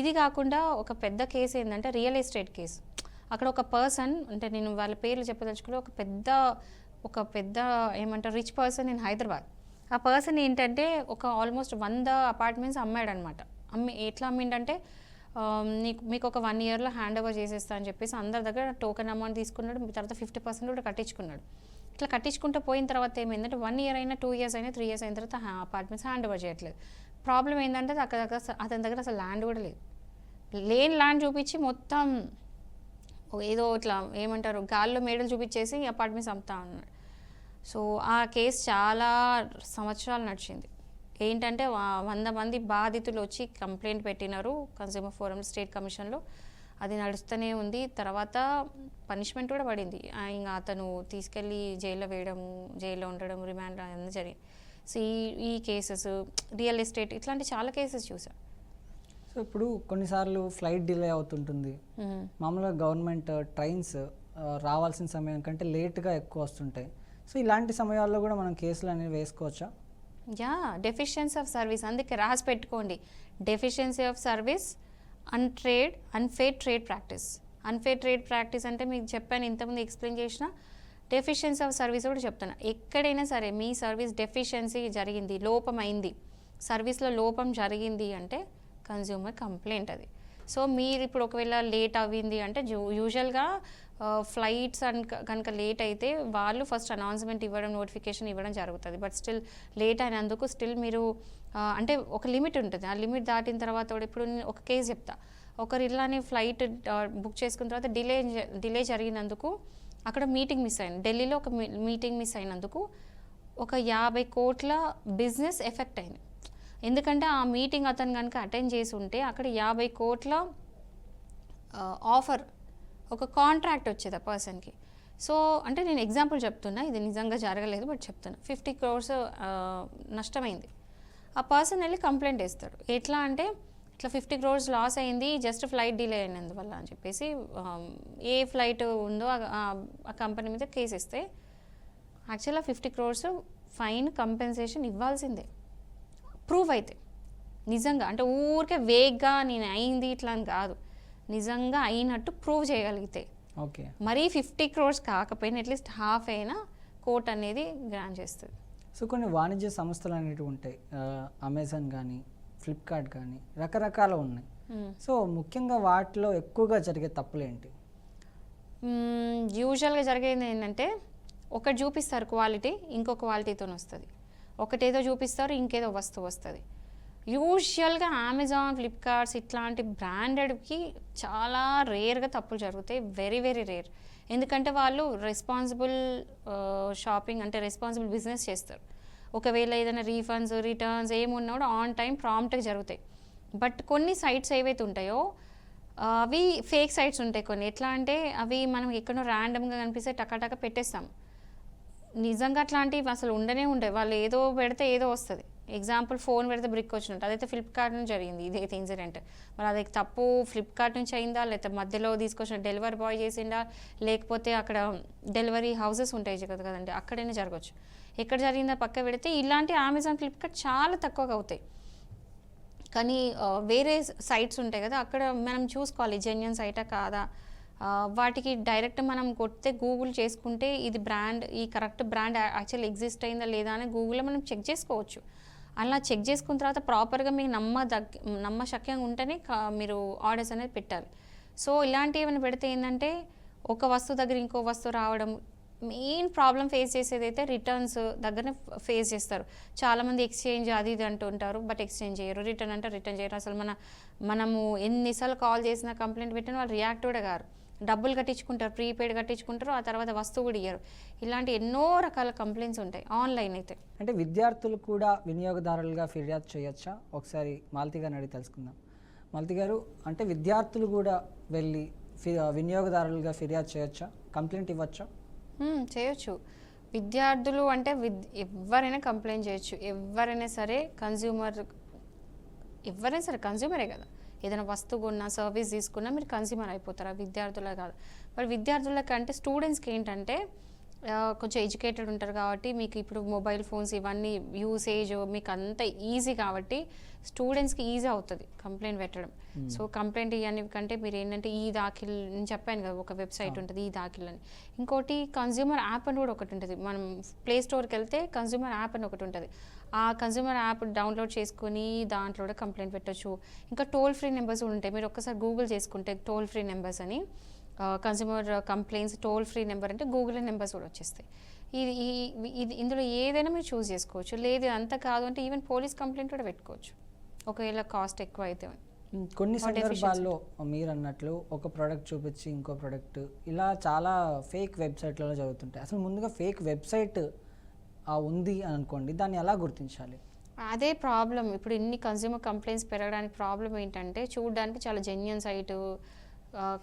ఇది కాకుండా ఒక పెద్ద కేసు ఏంటంటే రియల్ ఎస్టేట్ కేసు. అక్కడ ఒక పర్సన్ అంటే నేను వాళ్ళ పేర్లు చెప్పదలుచుకుని ఒక పెద్ద ఒక పెద్ద ఏమంటారు రిచ్ పర్సన్ ఇన్ హైదరాబాద్. ఆ పర్సన్ ఏంటంటే ఒక ఆల్మోస్ట్ వంద అపార్ట్మెంట్స్ అమ్మాడనమాట. అమ్మి ఎట్లా అమ్మిండంటే నీకు మీకు ఒక వన్ ఇయర్లో హ్యాండ్ ఓవర్ చేసేస్తా అని చెప్పేసి అందరి దగ్గర టోకెన్ అమౌంట్ తీసుకున్నాడు తర్వాత ఫిఫ్టీ పర్సెంట్ కూడా కట్టించుకున్నాడు. ఇట్లా కట్టించుకుంటూ పోయిన తర్వాత ఏమైందంటే వన్ ఇయర్ అయినా టూ ఇయర్స్ అయినా త్రీ ఇయర్స్ అయిన తర్వాత అపార్ట్మెంట్స్ హ్యాండ్ ఓవర్ చేయట్లేదు. ప్రాబ్లం ఏంటంటే అక్కడ దగ్గర అతని దగ్గర అసలు ల్యాండ్ కూడా లేదు. లేని ల్యాండ్ చూపించి మొత్తం ఏదో ఇట్లా ఏమంటారు గాల్లో మేడలు చూపించేసి అపార్ట్మెంట్స్ అమ్ముతా ఉన్నాడు. సో ఆ కేసు చాలా సంవత్సరాలు నడిచింది. ఏంటంటే వంద మంది బాధితులు వచ్చి కంప్లైంట్ పెట్టినారు కన్స్యూమర్ ఫోరం స్టేట్ కమిషన్లో. అది నడుస్తూనే ఉంది. తర్వాత పనిష్మెంట్ కూడా పడింది. ఇంకా అతను తీసుకెళ్ళి జైల్లో వేయడము జైల్లో ఉండడం రిమాండ్ అన్నీ జరిగింది. సో ఈ ఈ కేసెస్ రియల్ ఎస్టేట్ ఇట్లాంటి చాలా కేసెస్ చూసా సో ఇప్పుడు కొన్నిసార్లు ఫ్లైట్ డిలే అవుతుంటుంది. మామూలుగా గవర్నమెంట్ ట్రైన్స్ రావాల్సిన సమయం కంటే లేట్గా ఎక్కువ వస్తుంటాయి. సో ఇలాంటి సమయాల్లో కూడా మనం కేసులు అనేవి వేసుకోవచ్చా? యా డెఫిషియన్సీ ఆఫ్ సర్వీస్ అందుకే రాసి పెట్టుకోండి. Deficiency of service అన్ట్రేడ్ unfair trade practice unfair trade practice అంటే మీకు చెప్పాను ఇంతకుముందు ఎక్స్ప్లెయిన్ చేసిన డెఫిషియన్సీ ఆఫ్ సర్వీస్ కూడా చెప్తాను ఎక్కడైనా సరే మీ సర్వీస్ డెఫిషియన్సీ జరిగింది లోపం అయింది సర్వీస్లో లోపం జరిగింది అంటే కన్జ్యూమర్ కంప్లైంట్ అది. సో మీరు ఇప్పుడు ఒకవేళ లేట్ అవ్వింది అంటే యూజువల్గా ఫ్లైట్స్ అన్ కనుక లేట్ అయితే వాళ్ళు ఫస్ట్ అనౌన్స్మెంట్ ఇవ్వడం నోటిఫికేషన్ ఇవ్వడం జరుగుతుంది. బట్ స్టిల్ లేట్ అయినందుకు స్టిల్ మీరు అంటే ఒక లిమిట్ ఉంటుంది. ఆ లిమిట్ దాటిన తర్వాత కూడా ఇప్పుడు ఒక కేసు చెప్తా. ఒకరు ఇలానే ఫ్లైట్ బుక్ చేసుకున్న తర్వాత డిలే డిలే జరిగినందుకు అక్కడ మీటింగ్ మిస్ అయింది. ఢిల్లీలో ఒక మీటింగ్ మిస్ అయినందుకు ఒక యాభై కోట్ల బిజినెస్ ఎఫెక్ట్ అయింది. ఎందుకంటే ఆ మీటింగ్ అతను కనుక అటెండ్ చేసి ఉంటే అక్కడ యాభై కోట్ల ఆఫర్ ఒక కాంట్రాక్ట్ వచ్చేది ఆ పర్సన్కి సో అంటే నేను ఎగ్జాంపుల్ చెప్తున్నా ఇది నిజంగా జరగలేదు బట్ చెప్తున్నా. ఫిఫ్టీ క్రోర్స్ నష్టమైంది. ఆ పర్సన్ వెళ్ళి కంప్లైంట్ వేస్తాడు ఎట్లా అంటే ఇట్లా ఫిఫ్టీ క్రోర్స్ లాస్ అయింది జస్ట్ ఫ్లైట్ డిలే అయినందువల్ల అని చెప్పేసి ఆ, ఏ ఫ్లైట్ ఉందో ఆ- కంపెనీ మీద కేసు ఇస్తే యాక్చువల్గా ఫిఫ్టీ క్రోర్స్ ఫైన్ కంపెన్సేషన్ ఇవ్వాల్సిందే. ప్రూవ్ అయితే. నిజంగా అంటే ఊరికే వేగ్గా నేను అయింది ఇట్లా అని కాదు. నిజంగా అయినట్టు ప్రూవ్ చేయగలిగితే. ఓకే. మరీ ఫిఫ్టీ క్రోర్స్ కాకపోయినా అట్లీస్ట్ హాఫ్ అయినా కోర్ట్ అనేది గ్రాంట్ చేస్తుంది. సో కొన్ని వాణిజ్య సంస్థలు అనేటివి ఉంటాయి. అమెజాన్ కానీ ఫ్లిప్కార్ట్ కానీ రకరకాల ఉన్నాయి. సో ముఖ్యంగా వాటిలో ఎక్కువగా జరిగే తప్పులు ఏంటి యూజువల్గా జరిగేది ఏంటంటే ఒకటి చూపిస్తారు క్వాలిటీ ఇంకో క్వాలిటీతో వస్తుంది. ఒకటేదో చూపిస్తారు ఇంకేదో వస్తువు వస్తుంది. యూజువల్గా అమెజాన్ ఫ్లిప్కార్ట్స్ ఇట్లాంటి బ్రాండెడ్కి చాలా రేర్గా తప్పులు జరుగుతాయి. వెరీ వెరీ రేర్ ఎందుకంటే వాళ్ళు రెస్పాన్సిబుల్ షాపింగ్ అంటే రెస్పాన్సిబుల్ బిజినెస్ చేస్తారు. ఒకవేళ ఏదైనా రీఫండ్స్ రిటర్న్స్ ఏమున్నా కూడా ఆన్ టైం ప్రాంప్ట్గా జరుగుతాయి. బట్ కొన్ని సైట్స్ ఏవైతే ఉంటాయో అవి ఫేక్ సైట్స్ ఉంటాయి కొన్ని. ఎట్లా అంటే అవి మనం ఎక్కడో ర్యాండమ్గా కనిపిస్తే టకాటక పెట్టేస్తాం. నిజంగా అట్లాంటివి అసలు ఉండనే ఉంటాయి వాళ్ళు ఏదో పెడితే ఏదో వస్తుంది. ఎగ్జాంపుల్ ఫోన్ పెడితే బ్రిక్ వచ్చినట్టు. అదైతే ఫ్లిప్కార్ట్ నుంచి జరిగింది ఇదైతే ఇన్సిడెంట్ మరి అది తప్పు ఫ్లిప్కార్ట్ నుంచి అయిందా? లేకపోతే మధ్యలో తీసుకొచ్చిన డెలివరీ బాయ్ చేసిందా లేకపోతే అక్కడ డెలివరీ హౌసెస్ ఉంటాయి కదా కదండి అక్కడైనా జరగచ్చు. ఎక్కడ జరిగిందో పక్క పెడితే ఇలాంటి అమెజాన్ ఫ్లిప్కార్ట్ చాలా తక్కువగా అవుతాయి. కానీ వేరే సైట్స్ ఉంటాయి కదా అక్కడ మనం చూసుకోవాలి జెన్యున్ సైటా కాదా? వాటికి డైరెక్ట్ మనం కొడితే గూగుల్ చేసుకుంటే ఇది బ్రాండ్ ఈ కరెక్ట్ బ్రాండ్ యాక్చువల్ ఎగ్జిస్ట్ అయిందా లేదా అని గూగుల్లో మనం చెక్ చేసుకోవచ్చు. అలా చెక్ చేసుకున్న తర్వాత ప్రాపర్గా మీకు నమ్మ దగ్గ నమ్మశక్యంగా ఉంటేనే కా- మీరు ఆర్డర్స్ అనేది పెట్టాలి. సో ఇలాంటివి ఏమైనా పెడితే ఏంటంటే ఒక వస్తువు దగ్గర ఇంకో వస్తువు రావడం మెయిన్ ప్రాబ్లం ఫేస్ చేసేది అయితే రిటర్న్స్ దగ్గరనే ఫేస్ చేస్తారు. చాలామంది ఎక్స్చేంజ్ అది ఇది అంటుంటారు బట్ ఎక్స్చేంజ్ చేయరు. రిటర్న్ అంటే రిటర్న్ చేయరు. అసలు మన మనము ఎన్నిసార్లు కాల్ చేసినా కంప్లైంట్ పెట్టినా వాళ్ళు రియాక్ట్ కూడా కారు. డబ్బులు కట్టించుకుంటారు ప్రీపెయిడ్ కట్టించుకుంటారు ఆ తర్వాత వస్తువు కూడా ఇయ్యరు. ఇలాంటి ఎన్నో రకాల కంప్లైంట్స్ ఉంటాయి ఆన్లైన్ అయితే. అంటే విద్యార్థులు కూడా వినియోగదారులుగా ఫిర్యాదు చేయొచ్చా? ఒకసారి మాలతి గారిని అడిగి తెలుసుకుందాం. మాలతి గారు అంటే విద్యార్థులు కూడా వెళ్ళి ఫి- వినియోగదారులుగా ఫిర్యాదు చేయొచ్చా? కంప్లైంట్ ఇవ్వచ్చా? చేయొచ్చు. విద్యార్థులు అంటే విద్ ఎవరైనా కంప్లైంట్ చేయొచ్చు. ఎవరైనా సరే కన్జ్యూమర్ ఎవరైనా సరే కన్జ్యూమరే కదా. ఏదైనా వస్తువు కొన్నా సర్వీస్ తీసుకున్నా మీరు కన్జ్యూమర్ అయిపోతారు. విద్యార్థులే కాదు. మరి విద్యార్థులకి అంటే స్టూడెంట్స్కి ఏంటంటే కొంచెం ఎడ్యుకేటెడ్ ఉంటారు కాబట్టి మీకు ఇప్పుడు మొబైల్ ఫోన్స్ ఇవన్నీ యూసేజ్ మీకు అంత ఈజీ కాబట్టి స్టూడెంట్స్కి ఈజీ అవుతుంది కంప్లైంట్ పెట్టడం. సో కంప్లైంట్ ఇవన్నీ కంటే మీరు ఏంటంటే ఈ దాఖిల్ నేను చెప్పాను కదా ఒక వెబ్సైట్ ఉంటుంది ఈ దాఖిల్ అని ఇంకోటి కన్జ్యూమర్ యాప్ అని కూడా ఒకటి ఉంటుంది. మనం ప్లే స్టోర్కి వెళ్తే కన్జ్యూమర్ యాప్ అని ఒకటి ఉంటుంది. ఆ కన్జ్యూమర్ యాప్ డౌన్లోడ్ చేసుకుని దాంట్లో కూడా కంప్లైంట్ పెట్టొచ్చు. ఇంకా టోల్ ఫ్రీ నెంబర్స్ కూడా ఉంటాయి. మీరు ఒక్కసారి గూగుల్ చేసుకుంటే టోల్ ఫ్రీ నెంబర్స్ అని consumer complaints toll free number అంటే గూగుల్ నెంబర్స్ కూడా వచ్చేస్తాయి. ఇది ఇది ఇందులో ఏదైనా మీరు చూస్ చేసుకోవచ్చు. లేదు అంత కాదు అంటే ఈవెన్ పోలీస్ కంప్లైంట్ కూడా పెట్టుకోవచ్చు. ఒకవేళ కాస్ట్ ఎక్కువ అయితే. కొన్ని. సందర్భాల్లో మీరు అన్నట్లు ఒక ప్రోడక్ట్ చూపించి ఇంకో ప్రోడక్ట్ ఇలా చాలా ఫేక్ వెబ్సైట్లలో జరుగుతుంటాయి. అసలు ముందుగా ఫేక్ వెబ్సైట్ ఉంది అని అనుకోండి దాన్ని ఎలా గుర్తించాలి? అదే ప్రాబ్లం ఇప్పుడు ఇన్ని కన్జ్యూమర్ కంప్లైంట్స్ పెరగడానికి ప్రాబ్లం ఏంటంటే చూడడానికి చాలా జెన్యున్ సైట్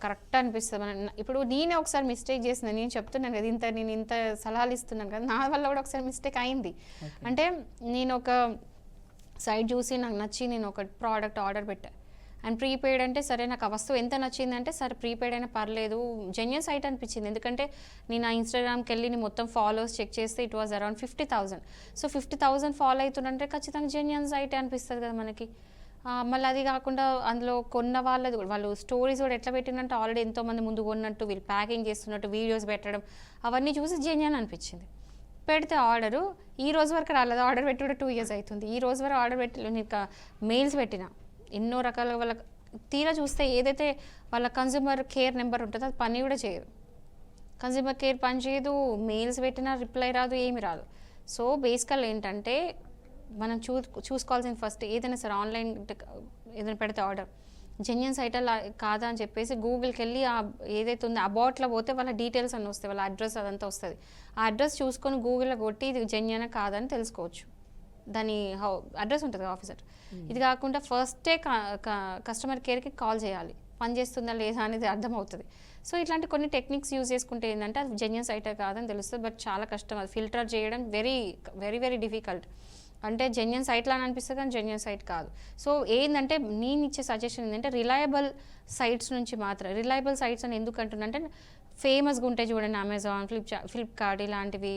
కరెక్ట్ అనిపిస్తుంది. మన ఇప్పుడు నేనే ఒకసారి మిస్టేక్ చేసిన నేను చెప్తున్నాను కదా ఇంత నేను ఇంత సలహాలు ఇస్తున్నాను కదా నా వల్ల కూడా ఒకసారి మిస్టేక్ అయింది. అంటే నేను ఒక సైట్ చూసి నాకు నచ్చి నేను ఒక ప్రోడక్ట్ ఆర్డర్ పెట్టా. అండ్ ప్రీపెయిడ్ అంటే సరే నాకు ఆ వస్తువు ఎంత నచ్చిందంటే సరే ప్రీపెయిడ్ అయినా పర్లేదు. జెన్యున్ సైట్ అనిపించింది. ఎందుకంటే నేను ఆ ఇన్స్టాగ్రామ్కి వెళ్ళి నేను మొత్తం ఫాలోవర్స్ చెక్ చేస్తే it was around fifty thousand so fifty thousand follow అవుతుందంటే ఖచ్చితంగా జెన్యున్ సైట్ అనిపిస్తుంది కదా మనకి. మళ్ళీ అది కాకుండా అందులో కొన్న వాళ్ళది కూడా వాళ్ళు స్టోరీస్ కూడా ఎట్లా పెట్టిందంటే ఆల్రెడీ ఎంతోమంది ముందు కొన్నట్టు వీళ్ళు ప్యాకింగ్ చేస్తున్నట్టు వీడియోస్ పెట్టడం అవన్నీ చూసి జెన్యున్ అనిపించింది. పెడితే ఆర్డరు ఈ రోజు వరకు రాలేదు. ఆర్డర్ పెట్టి కూడా టూ ఇయర్స్ అవుతుంది. ఈ రోజు వరకు ఆర్డర్ పెట్టి ఇంకా మెయిల్స్ పెట్టిన. ఎన్నో రకాల వాళ్ళ తీరా చూస్తే ఏదైతే వాళ్ళ కన్జ్యూమర్ కేర్ నెంబర్ ఉంటుందో అది పని కూడా చేయదు. కన్జ్యూమర్ కేర్ పని చేయదు మెయిల్స్ పెట్టినా రిప్లై రాదు ఏమి రాదు. సో బేసికల్ ఏంటంటే మనం చూ చూసుకోవాల్సింది ఫస్ట్ ఏదైనా సరే ఆన్లైన్ ఏదైనా పెడితే ఆర్డర్ జెన్యున్ సైట్ అలా కాదా అని చెప్పేసి గూగుల్కి వెళ్ళి ఆ ఏదైతే ఉందో అబౌట్లో పోతే వాళ్ళ డీటెయిల్స్ అన్నీ వస్తాయి వాళ్ళ అడ్రస్ అదంతా వస్తుంది. ఆ అడ్రస్ చూసుకొని గూగుల్లో కొట్టి ఇది జెన్యున్ కాదని తెలుసుకోవచ్చు. దాని హౌ అడ్రస్ ఉంటుంది ఆఫీసర్ ఇది కాకుండా ఫస్టే కస్టమర్ కేర్కి కాల్ చేయాలి. పని చేస్తుందా లేదా అనేది అర్థమవుతుంది. సో ఇట్లాంటి కొన్ని టెక్నిక్స్ యూజ్ చేసుకుంటే ఏంటంటే అది జెన్యున్ సైటే కాదని తెలుస్తుంది. బట్ చాలా కష్టం. అది ఫిల్టర్ చేయడం వెరీ వెరీ వెరీ డిఫికల్ట్ అంటే జెన్యున్ సైట్లో అని అనిపిస్తుంది కానీ జెన్యున్ సైట్ కాదు. సో ఏంటంటే నేను ఇచ్చే సజెషన్ ఏంటంటే రిలయబుల్ సైట్స్ నుంచి మాత్రం రిలయబుల్ సైట్స్ అని ఎందుకు అంటున్నా అంటే ఫేమస్గా ఉంటాయి చూడండి అమెజాన్ ఫ్లిప్ ఫ్లిప్కార్ట్ ఇలాంటివి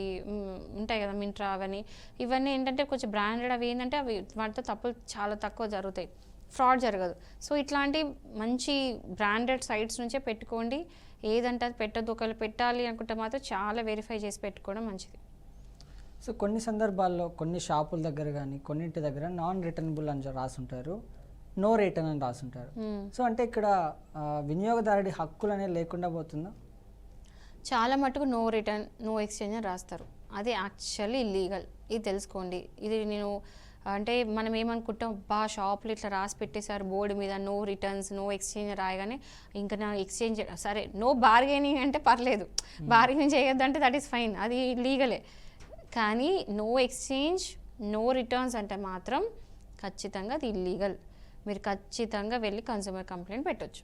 ఉంటాయి కదా మింట్రా అవన్నీ ఇవన్నీ ఏంటంటే కొంచెం బ్రాండెడ్ అవి ఏంటంటే అవి వాటితో తప్పులు చాలా తక్కువ జరుగుతాయి. ఫ్రాడ్ జరగదు. సో ఇట్లాంటి మంచి బ్రాండెడ్ సైట్స్ నుంచే పెట్టుకోండి. ఏదంటే అది పెట్టద్దు ఒకవేళ పెట్టాలి అనుకుంటే మాత్రం చాలా వెరిఫై చేసి పెట్టుకోవడం మంచిది. సో కొన్ని సందర్భాల్లో కొన్ని షాపుల దగ్గర కానీ కొన్నింటి దగ్గర నాన్ రిటర్నబుల్ అని రాసుంటారు. నో రిటర్న్ అని రాసుంటారు. సో అంటే ఇక్కడ వినియోగదారుడి హక్కులు అనేది లేకుండా పోతుందా? చాలా మటుకు నో రిటర్న్ నో ఎక్స్చేంజ్ అని రాస్తారు. అది యాక్చువల్లీ ఇల్లీగల్ ఇది తెలుసుకోండి. ఇది నేను అంటే మనం ఏమనుకుంటాం బా షాప్లో ఇట్లా రాసి పెట్టేశారు బోర్డు మీద నో రిటర్న్స్ నో ఎక్స్చేంజ్ రాయగానే ఇంకా నా ఎక్స్చేంజ్ సరే నో బార్గెనింగ్ అంటే పర్లేదు. బార్గెనింగ్ చేయొద్దంటే దట్ ఈస్ ఫైన్ అది లీగలే. కానీ నో ఎక్స్చేంజ్ నో రిటర్న్స్ అంటే మాత్రం ఖచ్చితంగా అది ఇల్లీగల్ మీరు ఖచ్చితంగా వెళ్ళి కన్జ్యూమర్ కంప్లైంట్ పెట్టొచ్చు.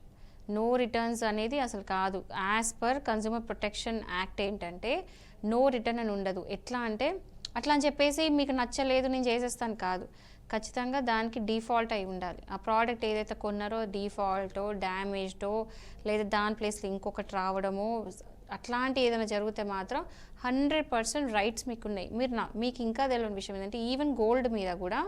నో రిటర్న్స్ అనేది అసలు కాదు. As per consumer protection act ఏంటంటే నో రిటర్న్ అని ఉండదు. ఎట్లా అంటే అట్లా అని చెప్పేసి మీకు నచ్చలేదు నేను చేసేస్తాను కాదు. ఖచ్చితంగా దానికి డిఫాల్ట్ అయి ఉండాలి. ఆ ప్రోడక్ట్ ఏదైతే కొన్నారో డిఫాల్టో డ్యామేజ్డో లేదా దాని ప్లేస్లో ఇంకొకటి రావడమో అట్లాంటి ఏదైనా జరిగితే మాత్రం హండ్రెడ్ పర్సెంట్ రైట్స్ మీకు ఉన్నాయి మీరు నా మీకు ఇంకా తెలియని విషయం ఏంటంటే ఈవెన్ గోల్డ్ మీద కూడా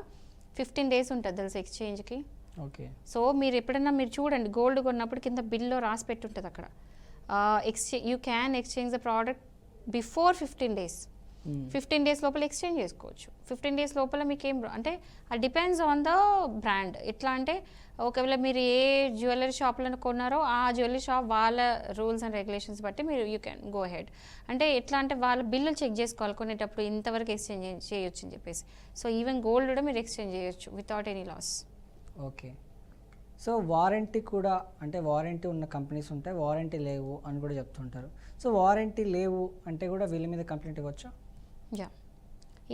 ఫిఫ్టీన్ డేస్ ఉంటుంది తెలుసు ఎక్స్చేంజ్కి ఓకే. సో మీరు ఎప్పుడైనా మీరు చూడండి గోల్డ్ కొన్నప్పుడు కింద బిల్లో రాసి పెట్టి ఉంటుంది అక్కడ ఎక్స్చే you can exchange the product before fifteen days fifteen days లోపల ఎక్స్చేంజ్ చేసుకోవచ్చు. ఫిఫ్టీన్ డేస్ లోపల మీకు ఏం అంటే అది డిపెండ్స్ ఆన్ ద బ్రాండ్ ఎట్లా అంటే ఒకవేళ మీరు ఏ జ్యువెలరీ షాప్లను కొన్నారో ఆ జ్యువెలరీ షాప్ వాళ్ళ రూల్స్ అండ్ రెగ్యులేషన్స్ బట్టి మీరు యూ క్యాన్ గో హెడ్ అంటే ఎట్లా అంటే వాళ్ళ బిల్లులు చెక్ చేసుకోవాలి కొనేటప్పుడు ఇంతవరకు ఎక్స్చేంజ్ చేయొచ్చు అని చెప్పేసి. సో ఈవెన్ గోల్డ్ కూడా మీరు ఎక్స్చేంజ్ చేయొచ్చు without any loss okay so warranty కూడా అంటే వారంటీ ఉన్న కంపెనీస్ ఉంటాయి వారంటీ లేవు అని కూడా చెప్తుంటారు. సో వారంటీ లేవు అంటే కూడా వీళ్ళ మీద కంప్లైంట్ ఇవ్వచ్చా? యా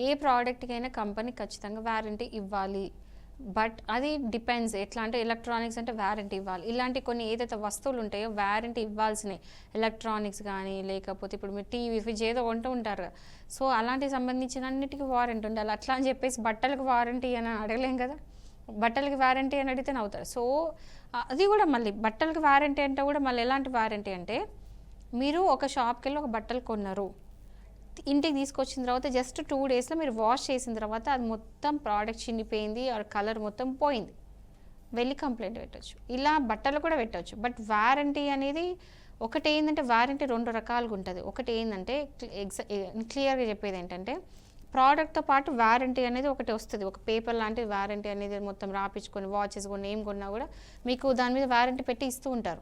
ఏ ప్రోడక్ట్కైనా కంపెనీ ఖచ్చితంగా వారంటీ ఇవ్వాలి. బట్ అది డిపెండ్స్ ఎట్లా అంటే ఎలక్ట్రానిక్స్ అంటే వారంటీ ఇవ్వాలి. ఇలాంటి కొన్ని ఏదైతే వస్తువులు ఉంటాయో వారంటీ ఇవ్వాల్సినవి. ఎలక్ట్రానిక్స్ కానీ లేకపోతే ఇప్పుడు మీరు టీవీ ఫ్రిడ్జ్ ఏదో కొంటూ ఉంటారు. సో అలాంటికి సంబంధించిన అన్నిటికీ వారంటీ ఉండాలి. అట్లా అని చెప్పేసి బట్టలకు వారంటీ అని అడగలేం కదా. బట్టలకి వారంటీ అని అడిగితే అవుతారు సో అది కూడా మళ్ళీ బట్టలకి వారంటీ అంటే కూడా మళ్ళీ ఎలాంటి వారంటీ అంటే మీరు ఒక షాప్కి వెళ్ళి ఒక బట్టలు కొన్నారు. ఇంటికి తీసుకొచ్చిన తర్వాత జస్ట్ టూ డేస్లో మీరు వాష్ చేసిన తర్వాత అది మొత్తం ప్రోడక్ట్ చిన్నిపోయింది ఆ కలర్ మొత్తం పోయింది. వెళ్ళి కంప్లైంట్ పెట్టచ్చు. ఇలా బట్టలు కూడా పెట్టవచ్చు బట్ వారంటీ అనేది ఒకటి ఏంటంటే వారంటీ రెండు రకాలుగా ఉంటుంది. ఒకటి ఏంటంటే ఎగ్జా క్లియర్గా చెప్పేది ఏంటంటే ప్రోడక్ట్తో పాటు వారంటీ అనేది ఒకటి వస్తుంది. ఒక పేపర్ లాంటి వారంటీ అనేది మొత్తం రాపించుకొని వాచెస్ కొన్ని ఏం కొన్నా కూడా మీకు దాని మీద వారంటీ పెట్టి ఇస్తూ ఉంటారు.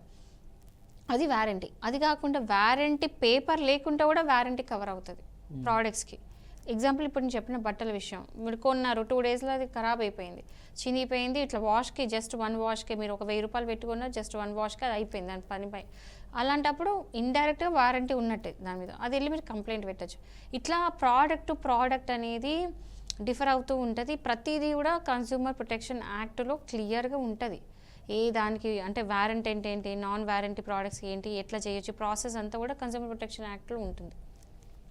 అది వారంటీ అది కాకుండా వారంటీ పేపర్ లేకుండా కూడా వారంటీ కవర్ అవుతుంది. Hmm. ప్రోడక్ట్స్కి ఎగ్జాంపుల్ ఇప్పుడు నేను చెప్పిన బట్టల విషయం. మీరు కొన్నారు టూ డేస్లో అది ఖరాబ్ అయిపోయింది. చినిగిపోయింది ఇట్లా వాష్కి జస్ట్ వన్ వాష్కి మీరు ఒక వెయ్యి రూపాయలు పెట్టుకున్నారు జస్ట్ వన్ వాష్కి అది అయిపోయింది దాని పనిపై అలాంటప్పుడు ఇండైరెక్ట్గా వారంటీ ఉన్నట్టే దాని మీద. అది వెళ్ళి మీరు కంప్లైంట్ పెట్టచ్చు. ఇట్లా ప్రోడక్ట్ టు ప్రోడక్ట్ అనేది డిఫర్ అవుతూ ఉంటుంది. ప్రతిదీ కూడా కన్స్యూమర్ ప్రొటెక్షన్ యాక్ట్లో క్లియర్గా ఉంటుంది. ఏ దానికి అంటే వారంటీ ఏంటి ఏంటి నాన్ వారంటీ ప్రోడక్ట్స్ ఏంటి ఎట్లా చేయొచ్చు ప్రాసెస్ అంతా కూడా కన్స్యూమర్ ప్రొటెక్షన్ యాక్ట్లో ఉంటుంది.